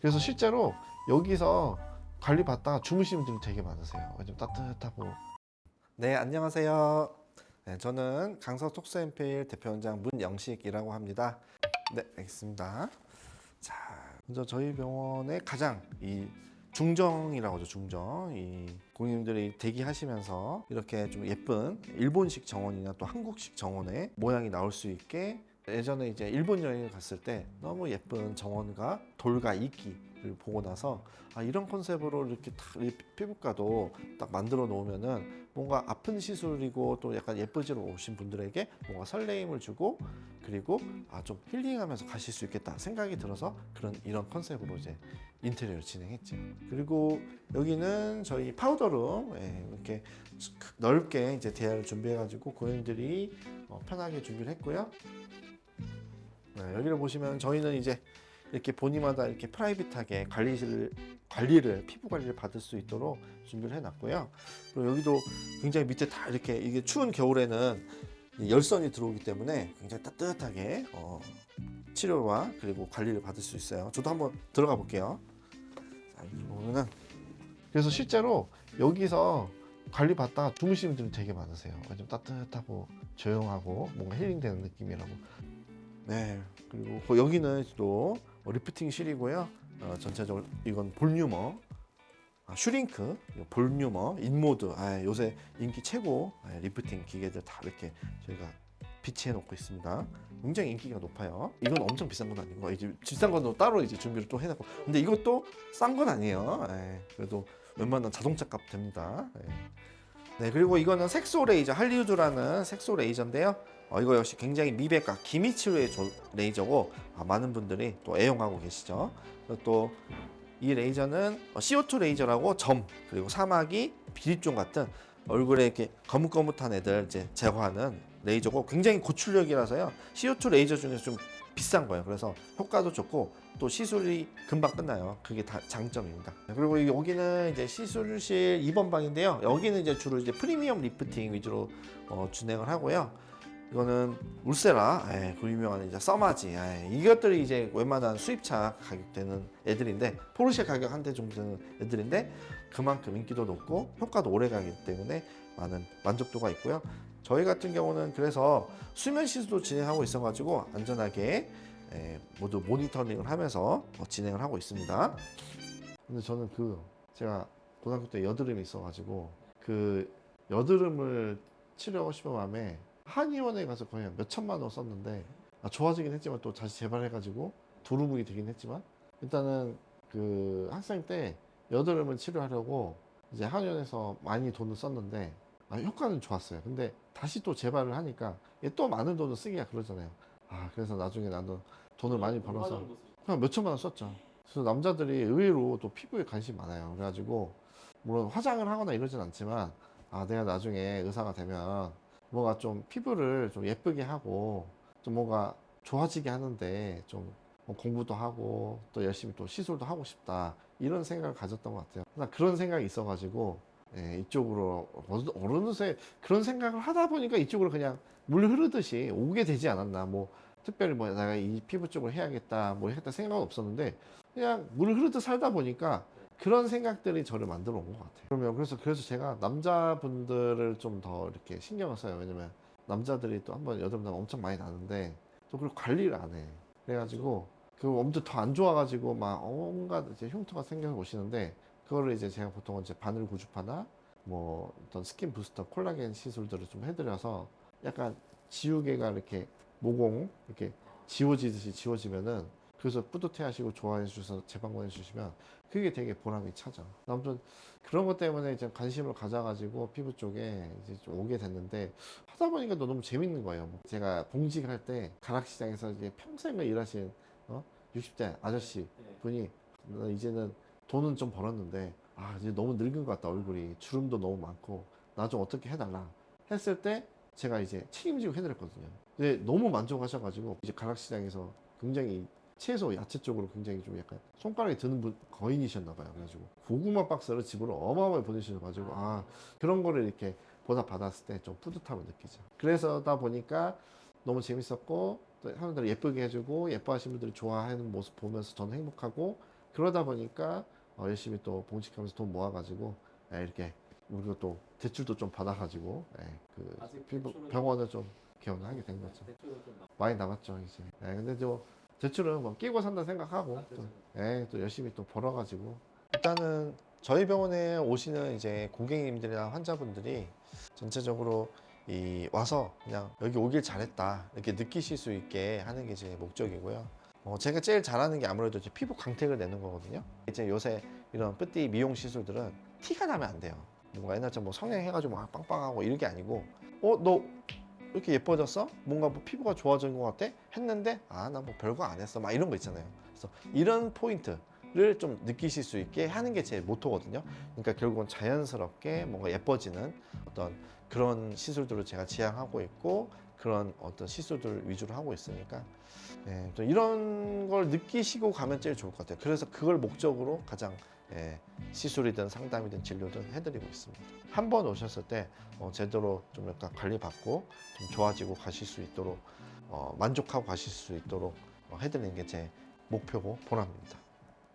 그래서 실제로 여기서 관리 받다가 주무시는 분들이 되게 많으세요. 좀 따뜻하고. 네, 안녕하세요. 네, 저는 강서 톡스앤필 대표원장 문영식이라고 합니다. 네, 알겠습니다. 자, 먼저 저희 병원의 가장 이 중정이라고 하죠, 중정. 이 고객님들이 대기하시면서 이렇게 좀 예쁜 일본식 정원이나 또 한국식 정원의 모양이 나올 수 있게 예전에 이제 일본 여행을 갔을 때 너무 예쁜 정원과 돌과 이끼를 보고 나서 아, 이런 컨셉으로 이렇게 딱이 피부과도 딱 만들어 놓으면은 뭔가 아픈 시술이고 또 약간 예쁘지로 오신 분들에게 뭔가 설레임을 주고 그리고 아 좀 힐링하면서 가실 수 있겠다 생각이 들어서 그런 이런 컨셉으로 이제 인테리어를 진행했죠. 그리고 여기는 저희 파우더룸 예, 이렇게 넓게 이제 대야를 준비해 가지고 고객님들이 어, 편하게 준비를 했고요. 네, 여기를 보시면 저희는 이제 이렇게 본인마다 이렇게 프라이빗하게 관리를 관리를 피부 관리를 받을 수 있도록 준비를 해놨고요. 그리고 여기도 굉장히 밑에 다 이렇게 이게 추운 겨울에는 이 열선이 들어오기 때문에 굉장히 따뜻하게 어, 치료와 그리고 관리를 받을 수 있어요. 저도 한번 들어가 볼게요. 자, 여기 보면은 그래서 실제로 여기서 관리 받다가 주무시는 분들이 되게 많으세요. 좀 따뜻하고 조용하고 뭔가 힐링되는 느낌이라고. 네. 그리고 그 여기는 또 리프팅실이고요. 어, 전체적으로 이건 볼뉴머, 아, 슈링크, 볼뉴머, 인모드. 아, 요새 인기 최고 아, 리프팅 기계들 다 이렇게 저희가 비치해 놓고 있습니다. 굉장히 인기가 높아요. 이건 엄청 비싼 건 아니고 이제 비싼 건 따로 이제 준비를 또 해놨고. 근데 이것도 싼 건 아니에요. 예, 그래도 웬만한 자동차 값 됩니다. 예. 네, 그리고 이거는 색소 레이저, 할리우드라는 색소 레이저인데요. 어, 이거 역시 굉장히 미백과 기미 치료의 조- 레이저고 아, 많은 분들이 또 애용하고 계시죠. 또 이 레이저는 어, CO2 레이저라고 점 그리고 사마귀, 비립종 같은 얼굴에 이렇게 거뭇거뭇한 애들 이제 제거하는 레이저고 굉장히 고출력이라서요. CO2 레이저 중에서 좀 비싼 거예요. 그래서 효과도 좋고 또 시술이 금방 끝나요. 그게 다 장점입니다. 그리고 여기는 이제 시술실 2번 방인데요. 여기는 이제 주로 이제 프리미엄 리프팅 위주로 어, 진행을 하고요. 이거는 울세라, 예, 그 유명한 이제 써마지, 예, 이것들이 이제 웬만한 수입차 가격 되는 애들인데 포르쉐 가격 한 대 정도 되는 애들인데 그만큼 인기도 높고 효과도 오래 가기 때문에 많은 만족도가 있고요. 저희 같은 경우는 그래서 수면 시술도 진행하고 있어 가지고 안전하게 예, 모두 모니터링을 하면서 어, 진행을 하고 있습니다. 근데 저는 그 제가 고등학교 때 여드름이 있어 가지고 그 여드름을 치료하고 싶은 마음에 한의원에 가서 거의 한 몇 천만 원 썼는데 아, 좋아지긴 했지만 또 다시 재발해가지고 도루묵이 되긴 했지만 일단은 그 학생 때 여드름을 치료하려고 이제 한의원에서 많이 돈을 썼는데 아, 효과는 좋았어요. 근데 다시 또 재발을 하니까 또 많은 돈을 쓰기가 그러잖아요. 아 그래서 나중에 나도 돈을 많이 벌어서 그냥 몇 천만 원 썼죠. 그래서 남자들이 의외로 또 피부에 관심이 많아요. 그래가지고 물론 화장을 하거나 이러진 않지만 아 내가 나중에 의사가 되면 뭔가 좀 피부를 좀 예쁘게 하고 좀 뭔가 좋아지게 하는데 좀뭐 공부도 하고 또 열심히 또 시술도 하고 싶다 이런 생각을 가졌던 것 같아요. 나 그런 생각이 있어가지고 예, 이쪽으로 어느- 어느새 그런 생각을 하다 보니까 이쪽으로 그냥 물 흐르듯이 오게 되지 않았나 뭐 특별히 뭐 내가 이 피부 쪽을 해야겠다 뭐 했다 생각은 없었는데 그냥 물 흐르듯 살다 보니까 그런 생각들이 저를 만들어 온 것 같아요. 그러면 그래서 그래서 제가 남자분들을 좀 더 이렇게 신경을 써요. 왜냐면 남자들이 또 한번 여드름 엄청 많이 나는데 또 그걸 관리를 안 해. 그래가지고 그 엄청 더 안 좋아가지고 막 온갖 이제 흉터가 생겨서 오시는데 그거를 이제 제가 보통은 이제 바늘 구주파나 뭐 어떤 스킨 부스터 콜라겐 시술들을 좀 해드려서 약간 지우개가 이렇게 모공 이렇게 지워지듯이 지워지면은 그래서 뿌듯해하시고 좋아해 주셔서 재방문해 주시면 그게 되게 보람이 차죠. 아무튼 그런 것 때문에 이제 관심을 가져가지고 피부 쪽에 이제 좀 오게 됐는데 하다 보니까 또 너무 재밌는 거예요. 뭐 제가 봉직을 할 때 가락시장에서 이제 평생을 일하신 어? 60대 아저씨 분이 나 이제는 돈은 좀 벌었는데 아 이제 너무 늙은 것 같다 얼굴이 주름도 너무 많고 나 좀 어떻게 해달라 했을 때 제가 이제 책임지고 해드렸거든요. 근데 너무 만족하셔가지고 이제 가락시장에서 굉장히 채소, 야채 쪽으로 굉장히 좀 약간 손가락에 드는 분 거인이셨나 봐요. 그래가지고 고구마 박스를 집으로 어마어마하게 보내주셔가지고 아 그런 거를 이렇게 보다 받았을 때 좀 뿌듯함을 느끼죠. 그래서다 보니까 너무 재밌었고 또 사람들을 예쁘게 해주고 예뻐하시는 분들이 좋아하는 모습 보면서 저는 행복하고 그러다 보니까 어, 열심히 또 봉직하면서 돈 모아가지고 예, 이렇게 우리가 또 대출도 좀 받아가지고 예, 그 병원을 좀 개원하게 된 거죠. 많이 남았죠 이제. 예, 근데 저 대출은 뭐 끼고 산다 생각하고 아, 또. 예, 또 열심히 또 벌어가지고 일단은 저희 병원에 오시는 이제 고객님들이나 환자분들이 전체적으로 이 와서 그냥 여기 오길 잘했다 이렇게 느끼실 수 있게 하는 게 제 목적이고요. 어, 제가 제일 잘하는 게 아무래도 이제 피부 광택을 내는 거거든요. 이제 요새 이런 뿌띠 미용 시술들은 티가 나면 안 돼요. 뭔가 옛날처럼 뭐 성형해가지고 막 빵빵하고 이런 게 아니고, 어, 너 이렇게 예뻐졌어? 뭔가 뭐 피부가 좋아진 것 같아? 했는데, 아, 나 뭐 별거 안 했어. 막 이런 거 있잖아요. 그래서 이런 포인트 를 좀 느끼실 수 있게 하는 게 제 모토거든요. 그러니까 결국은 자연스럽게 뭔가 예뻐지는 어떤 그런 시술들을 제가 지향하고 있고, 그런 어떤 시술들 위주로 하고 있으니까 예, 또 이런 걸 느끼시고 가면 제일 좋을 것 같아요. 그래서 그걸 목적으로 가장 예, 시술이든 상담이든 진료든 해드리고 있습니다. 한 번 오셨을 때 어, 제대로 좀 약간 관리받고 좀 좋아지고 가실 수 있도록 어, 만족하고 가실 수 있도록 어, 해드리는 게 제 목표고 보람입니다.